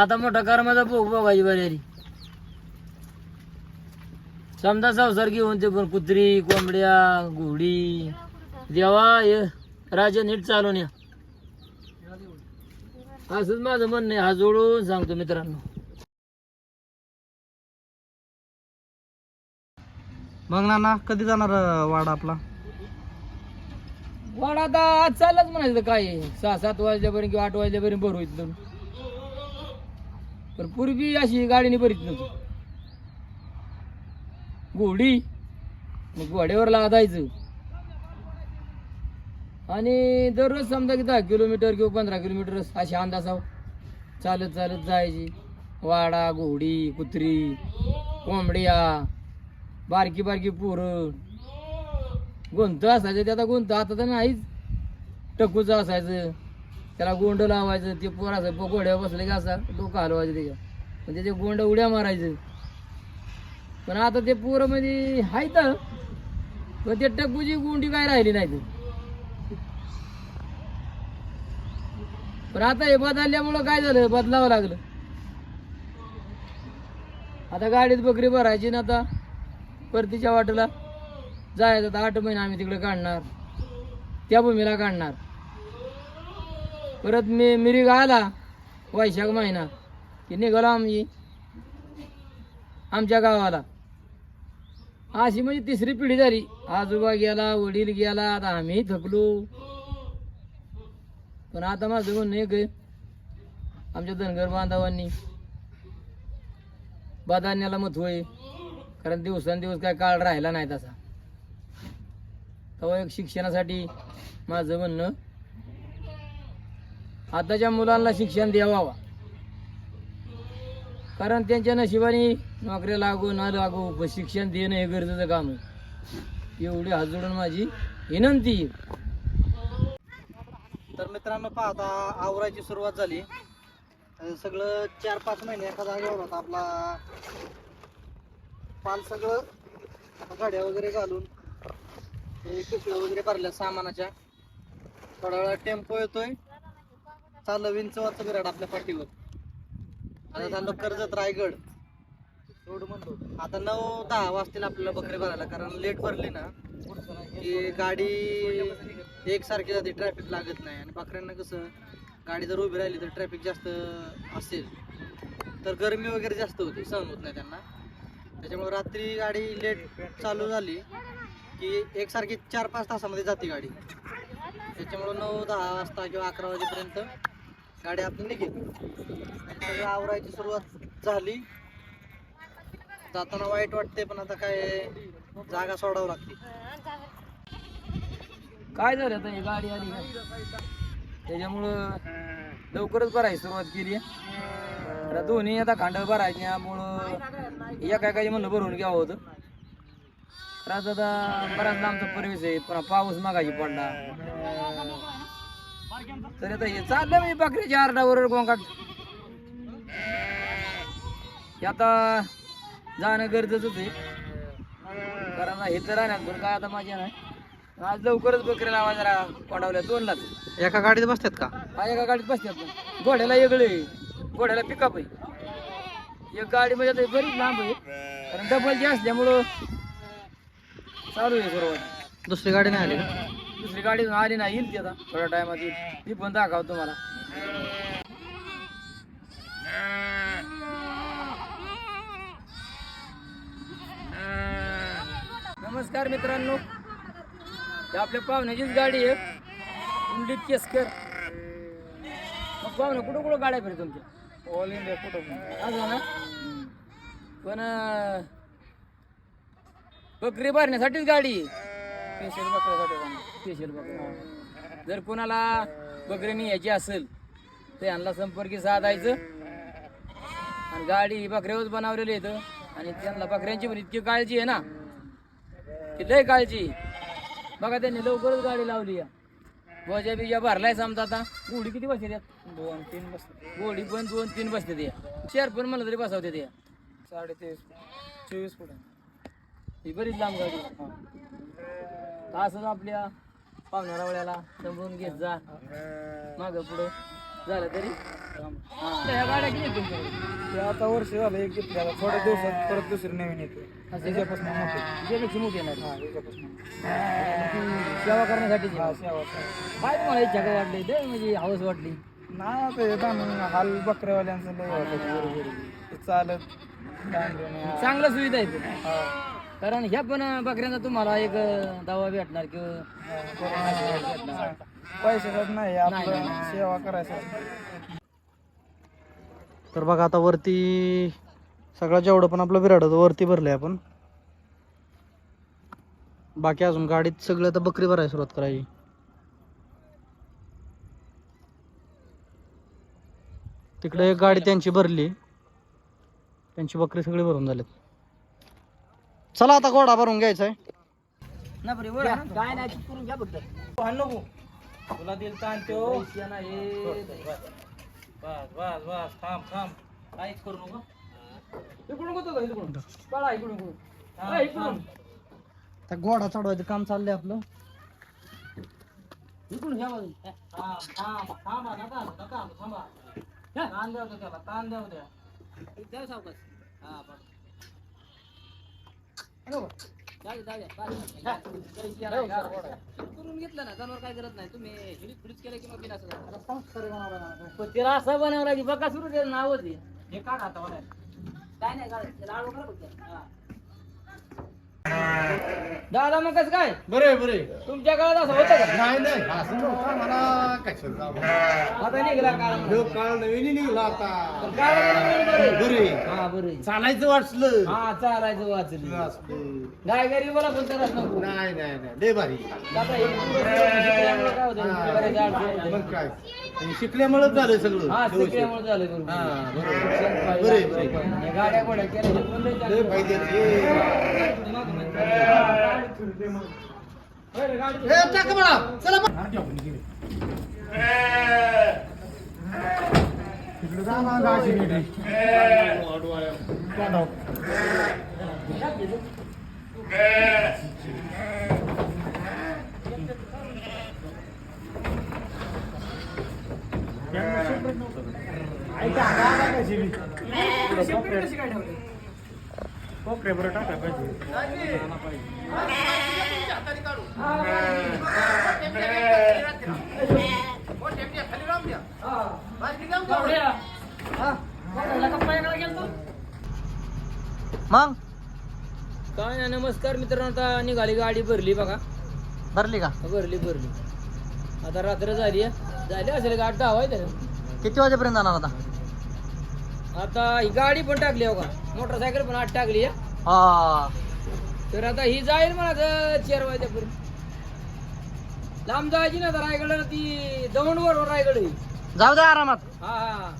आता मोठा कर्माचा भोग बघायची बरी समजा संसार घेऊन ते पण कुत्री कोंबड्या घोडी. देवा हे राजा नीट चालून या. असंच माझं म्हणणं आहे. हा जोडून सांगतो मित्रांनो. मग नाना कधी जाणार वाडा आपला? वाड आता आज चाललाच म्हणायचं काय आहे. सहा सात वाजल्यापर्यंत किंवा आठ वाजल्यापर्यंत भरू इथून पण पूर्वी अशी गाडीने भरीत नव्हती. घोडी मग घोड्यावर लादायचं. आणि दररोज समजा की दहा किलोमीटर किंवा पंधरा किलोमीटर अशी अंदाजाव चालत चालत जायची. वाडा घोडी कुत्री कोंबड्या बारकी बारकी पोरं. गुंत असायचं त्याचा गुंत आता तर नाहीच. टकूचं असायचं. त्याला गोंड लावायचं ते पोर पकोड्या बसले की असा डोकं हलवायचं त्याच्या म्हणजे ते गोंड उड्या मारायचं. पण आता ते पोरं म्हणजे हायत पण ते टक्कूची गोंडी काय राहिली नाही पण आता हे बदलल्यामुळं काय झालं? बदलावं लागलं. आता गाडीत बकरी भरायची ना आता परतीच्या वाटेला जायचं. आता आठ महिने आम्ही तिकडे काढणार. त्या भूमीला काढणार. परत मी मिरिग आला वैशाख महिना. की निघालो आम्ही. आमच्या गावाला. अशी म्हणजे तिसरी पिढी झाली. आजोबा गेला वडील गेला आता आम्ही थकलो. पण आता माझं म्हणणं एक आमच्या धनगर बांधवांनी बदान्याला मत आहे कारण दिवसांदिवस काय काळ राहिला नाही तसा. तेव्हा एक शिक्षणासाठी माझं म्हणणं आताच्या मुलांना शिक्षण द्यावा कारण त्यांच्या नशिबाने नोकऱ्या लागू ना लागू पण शिक्षण देणं हे गरजेचं काम आहे. एवढी हात जोडून माझी विनंती तर मित्रांनो पाहता आवरायची सुरुवात झाली. सगळं चार पाच महिने एका जागेवर होता आपला पाल सगळं गाड्या वगैरे घालून पिशव्या वगैरे भरल्या सामानाच्या. थोडा वेळा टेम्पो येतोय. चाललं विंचवाचं बिराड आपल्या पाठीवर. आता चाललो कर्जत रायगड. एवढं म्हणतो आता नऊ दहा वाजतील आपल्याला बकरी भरायला कारण लेट भरली ना. की गाडी एकसारखी जाते ट्रॅफिक लागत नाही. आणि बकऱ्यांना कसं गाडी जर उभी राहिली तर ट्रॅफिक जास्त असेल. तर गरमी वगैरे जास्त होते सहन होत नाही त्यांना. त्याच्यामुळे रात्री गाडी लेट चालू झाली की एकसारखी चार पाच तासामध्ये जाते गाडी. त्याच्यामुळं नऊ दहा वाजता किंवा अकरा वाजेपर्यंत गाडी आपली निघेल आवरायची सुरुवात झाली. जाताना वाईट वाटते पण आता काय जागा सोडावं लागते. काय झालं आता ही गाडी आली त्याच्यामुळं लवकरच भरायची सुरुवात केली आता दोन्ही आता खांड भरायच्यामुळं एका एकाची म्हणलं भरून घ्यावं होतं. तर आता आता बराच लांबचा परिवेश आहे. पुन्हा पाऊस मागायची पडला. तर आता हे चाललं म्हणजे बकरीच्या आरडावर गोंगाट. हे आता जाणं गरजेचंच आहे. कारण हे तर राहणार पण काय आता माझ्या नाही. आज लवकरच बकरी लावा जरा कोंडावल्या दोनलाच एका गाडीत बसतात का? हा एका गाडीत बसतात. घोड्याला वेगळे घोड्याला पिकअप आहे. एक गाडी म्हणजे आता बरीच लांब आहे. कारण डबल जे असल्यामुळं चालू आहे सुरुवात दुसरी गाडी नाही आली दुसरी गाडी आली नाही येईल ती आता. थोड्या टायमात येईल. ती पण दाखव तुम्हाला. नमस्कार मित्रांनो. आपल्या पाहुण्याचीच गाडी आहे. कुंडलीत केसकर. मग पाहुणे कुठं कुठं गाड्या फिरत तुमच्या? ऑल इंडिया कुठं असं ना पण बकरी भरण्यासाठीच गाडी स्पेशल बकऱ्यासाठी स्पेशल बकरी जर कोणाला बकरी न्यायची असेल तर यांना संपर्क साधायचं. आणि गाडी ही बकऱ्यावरच बनवलेली इथं. आणि त्यांना बकऱ्यांची पण इतकी काळजी आहे ना की लय काळजी बघा त्यांनी लवकरच गाडी लावली या. बोजा बिजा भरलाय समजा आता. गोडी किती बसते त्यात? दोन तीन बसते गोडी पण दोन तीन बसते त्या. चार पण म्हणलं तरी बसवते त्या. साडे तेवीस चोवीस फुट ही बरीच लांब गाडी आहे. असंच आपल्या पाहुण्याला वळ्याला समजून घेत जा. मागं पुढं. झालं तरी? हा. ह्या गाड्या किती आहेत तुमच्याकडे ते आता वर्ष झालं एक घेतल्याला थोड्या दिवसात परत दुसरी नवीन येते. मोठी. मोठी येणार हा सेवा करण्यासाठी हा सेवा काय तुम्हाला इच्छा काय वाटली? ते म्हणजे हवस वाटली. नाही आता हे हाल बकऱ्यावाल्यांचं लय होतं ते चालत चांगल्या सुविधा आहेत हा. कारण ह्या पण बकऱ्यांचा तुम्हाला एक दवा भेटणार किंवा भेटणार. पैशासाठी नाही आपलं सेवा करायचं. तर बघा आता वरती सगळं जेवढं पण आपलं बिराड होतं वरती भरलंय आपण. बाकी अजून गाडीत सगळं तर बकरी भरायला सुरुवात करायची. तिकडे एक गाडी त्यांची भरली. त्यांची बकरी सगळी भरून झालीत. चला आता घोडा भरून घ्यायचा आहे. काय नाही करून घ्या फक्त. नको तुला दिल ताण. बस बस बस थांब थांब. काहीच करू नको. इकडून होतो का इकडून पळा इकडून इकडून हा, इकडून. त्या घोडा चढवायचं काम चाललंय आपलं. इकडून घ्या. ताण द्या त्याला ताण द्या द्या द्या द्या? करून घेतलं ना जनावर काय करत नाही. तुम्ही हिडीत फिडीत केलं असं तिला असं बनवला की बघा सुरू त्याचं नावच आहे हे काढ आता काय नाही करा फक्त. हा. दादा मग कसं काय? बरे बरे तुमच्या काळात असं होतं का? नाही नाही असं नव्हतं. मला कशाला आता निघाला काळ ह्यो काळ नवीन निघला आता. काळ बरं बरं. बरे हा बरं चालायचं वाचलं. हा चालायचं वाचलं. असलं. गाय गरीबाला पण त्रास नको. नाही नाही नाही. लय भारी आता हे पुढं पुढं शिकल्यामुळं काय होतं. बऱ्याच अडचणी येतात. मग काय? शिकल्यामुळेच झालं सगळं हा. शिकल्यामुळे झालं बरोबर. हा, बरोबर. शिक्षण पाहिजे, बरे, बरोबर. बरे. हे गाड्या गोड्या केल्या हे पण लय लय चांगलं. फायदे आहेत. बरं, गाडी- हे टाक मला चला मग. हा, पायाकडे गेलतो? मग? काय नाही नमस्कार मित्रांनो आता निघाली गाडी भरली बघा. भरली का? भरली भरली. आता रात्र झाली आहे. झाली असेल गाठ दहा वाजता. किती वाजेपर्यंत जाणार आता? आता ही गाडी पण टाकली हो का मोटरसायकल पण आत टाकली आहे. हा. तर आता ही जाईल मला तर चार वाजेपर्यंत लांब जायची ना तर रायगड ती दौंडवर रायगड. जाऊ द्या आरामात. हा हा.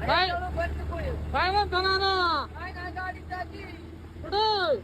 काय? काय म्हणतो ना कुठं?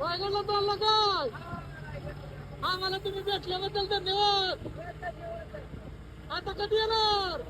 रायगडला चालला काय आम्हाला तुम्ही भेटल्याबद्दल धन्यवाद. आता कधी येणार?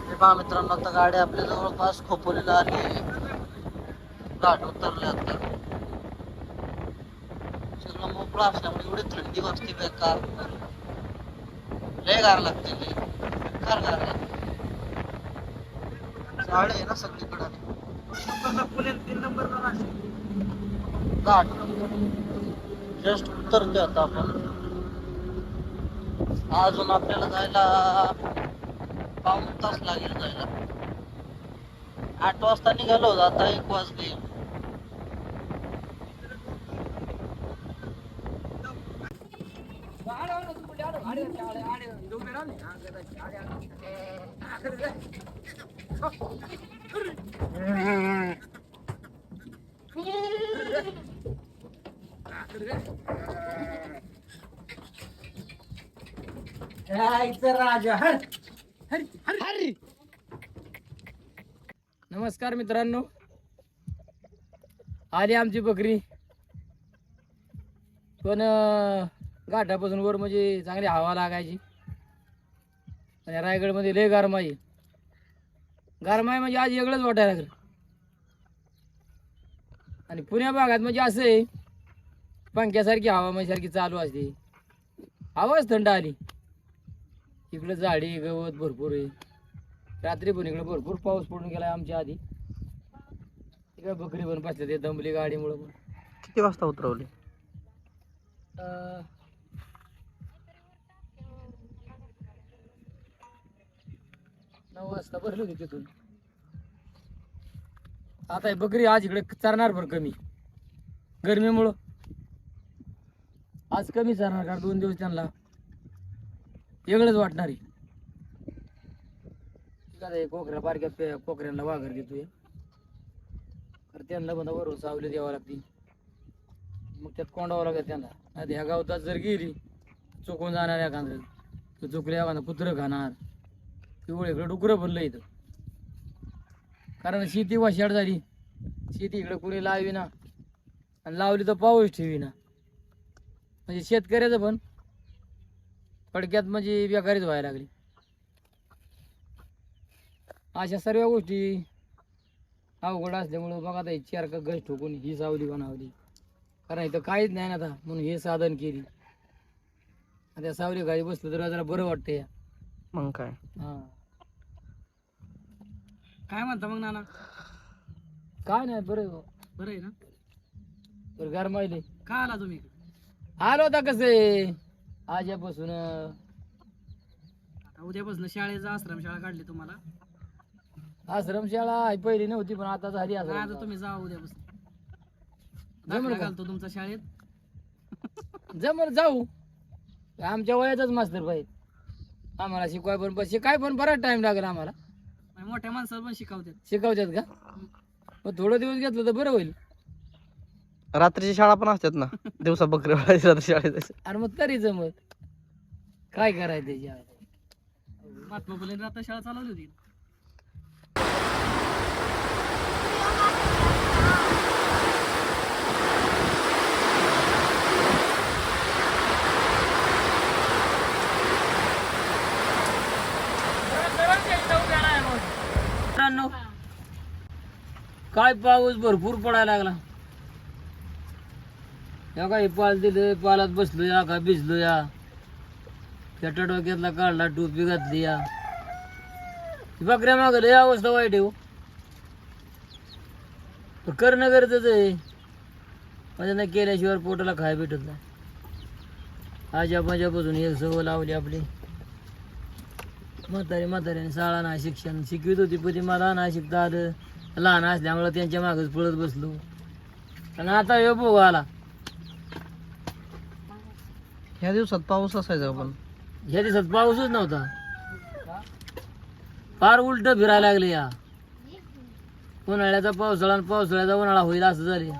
हे पहा मित्रांनो आता गाडी आपल्या जवळपास खोपोलीला आली घाट उतरले आता. सगळं मोकळं असल्यामुळे एवढी थंडी वाजते बेकार. लय गार लागते लय. बेकार गार लागते झाड आहे ना सगळीकडे. घाट जस्ट उतरतोय आता आपण. अजून आपल्याला जायला पाऊन तास लागेल जायला. आठ वाजता निघालो होतो आता एक वाजले. नमस्कार मित्रांनो. आली आमची बकरी. पण गाठापासून घाटापासून वर म्हणजे चांगली हवा लागायची. आणि रायगडमध्ये लय गारमाई गरमाई म्हणजे आज वेगळंच वाटायला लागलं. आणि पुण्या भागात म्हणजे असं आहे पंख्यासारखी हवा सारखी चालू असते. हवाच थंड आली. इकडं झाडी गवत भरपूर आहे. रात्री पण इकडे भरपूर पाऊस पडून गेला आमच्या आधी. इकडे बकरी पण बसल्या ते दमली गाडीमुळं पण. किती वाजता उतरवले? नऊ वाजता भरले होते तिथून. आता हे बकरी आज इकडे चरणार भर कमी. गरमीमुळं. आज कमी चरणार कारण दोन दिवस त्यांना वेगळंच वाटणार आहे. ठीक आहे, कोकऱ्या बारक्या कोकऱ्यांना वाघर देतोय. तर त्यांना पण वरून सावली द्यावं लागतील मग त्यात कोंडावं लागेल त्यांना. नाही ह्या गावतात जर गेली चुकून जाणार या तर चुकले एखादं कुत्रं खाणार. पिवळ इकडं डुकरं भरलं इथं. कारण शेती वाशाड झाली. शेती इकडं कुणी लावी ना आणि लावली तर पाऊस ठेवी ना म्हणजे शेतकऱ्याचं पण थोडक्यात म्हणजे बेकारीच व्हायला लागली. अशा सर्व गोष्टी अवघड असल्यामुळं बघा आता चार का गज ठोकून ही सावली बनावली. कारण इथं काहीच नाही ना आता. म्हणून हे साधन केली. आता सावली गाडी बसलं तर जरा बरं वाटतंय. मग काय? हा. काय म्हणता मग नाना? काय नाही बरं आहे बुवा. बरं आहे ना? बरं गरमाईले का आला तुम्ही आलो आता कसं? आजपासून अं, उद्यापासून शाळेचा आश्रम शाळा काढली तुम्हाला? आश्रमशाळा ही पहिली नव्हती पण आता झाली आता आश्रम तुम्ही जा उद्यापासून. जमलं दाखला का? घालतो तुमच्या शाळेत. जमर जाऊ. आमच्या वयाचाच मास्तर पाहिजे आम्हाला शिकवाय पण पण शिकाय पण बराच टाइम लागेल आम्हाला. मोठ्या माणसाला पण शिकवतात. शिकवतात का? मग थोडं दिवस घेतलं तर बरं होईल. रात्रीची शाळा पण असतात ना. दिवसा बकरी रात्री शाळेत आणि मग तरी जमत काय करायचं महात्मा फुले आता शाळा चालवली होती मित्रांनो काय पाऊस भरपूर पडायला लागला. या काय पाल दिलं पालात बसलो या का भिजलो या त्याच्या डोक्यातला काढला टोपी घातली या बकऱ्या मागं लय अवस्था वाईट आहे हो. करणं गरजेचं आहे. माझ्या केल्याशिवाय पोटाला खाय भेटत नाही. आजा माझ्यापासून एक सवय लावली आपली. म्हातारी म्हाताऱ्याने शाळा नाही शिक्षण शिकवित होती पण ती मला नाही शिकता आलं. लहान असल्यामुळं त्यांच्या मागच पळत बसलो. आणि आता यो भाऊ आला. ह्या दिवसात पाऊस असायचा पण? ह्या दिवसात पाऊसच नव्हता. फार उलट फिरायला लागले या. उन्हाळ्याचा पावसाळा आणि पावसाळ्याचा उन्हाळा होईल असं झाले.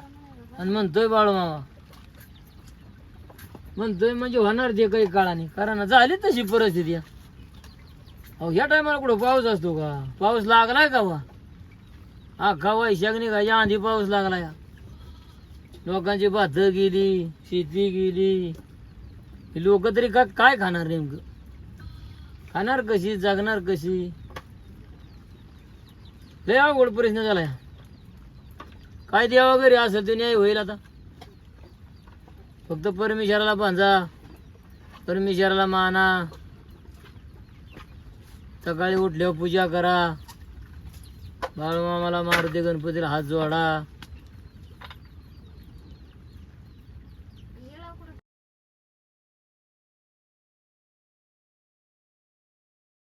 आणि म्हणतोय बाळू मामा. म्हणतोय म्हणजे होणार ते काही काळाने. कारण झाली तशी परिस्थिती. अहो ह्या टायमाला कुठं पाऊस असतो का? पाऊस लागलाय का वा अख्खा वैशाख निघायच्या आधी पाऊस लागला या. लोकांची भात गेली शेती गेली. लोक तरी का काय खाणार नेमकं? खाणार कशी जगणार कशी? लय अवघड प्रश्न झालाय काय द्यावा वगैरे असेल ते न्याय होईल आता. फक्त परमेश्वराला बांधा परमेश्वराला माना. सकाळी उठल्यावर पूजा करा. बाळूमामाला मारुती गणपतीला हात जोडा.